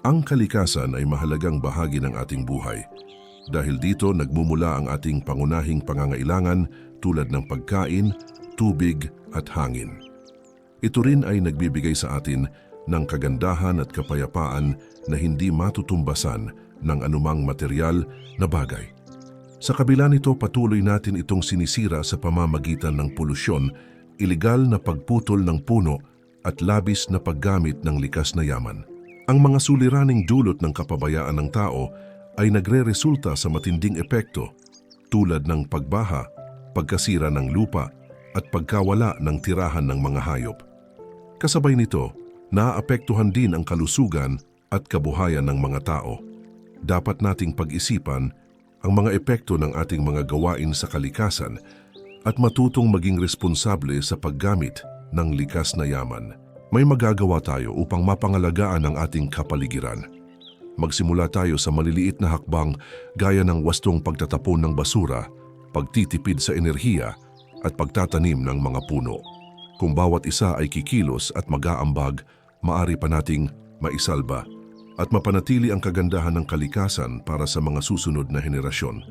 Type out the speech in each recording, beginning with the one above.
Ang kalikasan ay mahalagang bahagi ng ating buhay. Dahil dito nagmumula ang ating pangunahing pangangailangan tulad ng pagkain, tubig at hangin. Ito rin ay nagbibigay sa atin ng kagandahan at kapayapaan na hindi matutumbasan ng anumang material na bagay. Sa kabila nito patuloy natin itong sinisira sa pamamagitan ng polusyon, ilegal na pagputol ng puno at labis na paggamit ng likas na yaman. Ang mga suliraning dulot ng kapabayaan ng tao ay nagre-resulta sa matinding epekto tulad ng pagbaha, pagkasira ng lupa at pagkawala ng tirahan ng mga hayop. Kasabay nito, naapektuhan din ang kalusugan at kabuhayan ng mga tao. Dapat nating pag-isipan ang mga epekto ng ating mga gawain sa kalikasan at matutong maging responsable sa paggamit ng likas na yaman. May magagawa tayo upang mapangalagaan ang ating kapaligiran. Magsimula tayo sa maliliit na hakbang gaya ng wastong pagtatapon ng basura, pagtitipid sa enerhiya at pagtatanim ng mga puno. Kung bawat isa ay kikilos at mag-aambag, maari pa nating maisalba at mapanatili ang kagandahan ng kalikasan para sa mga susunod na henerasyon.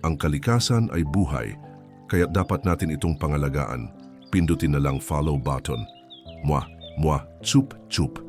Ang kalikasan ay buhay, kaya dapat natin itong pangalagaan. Pindutin na lang follow button. Mwah, Moi, tchoup tchoup.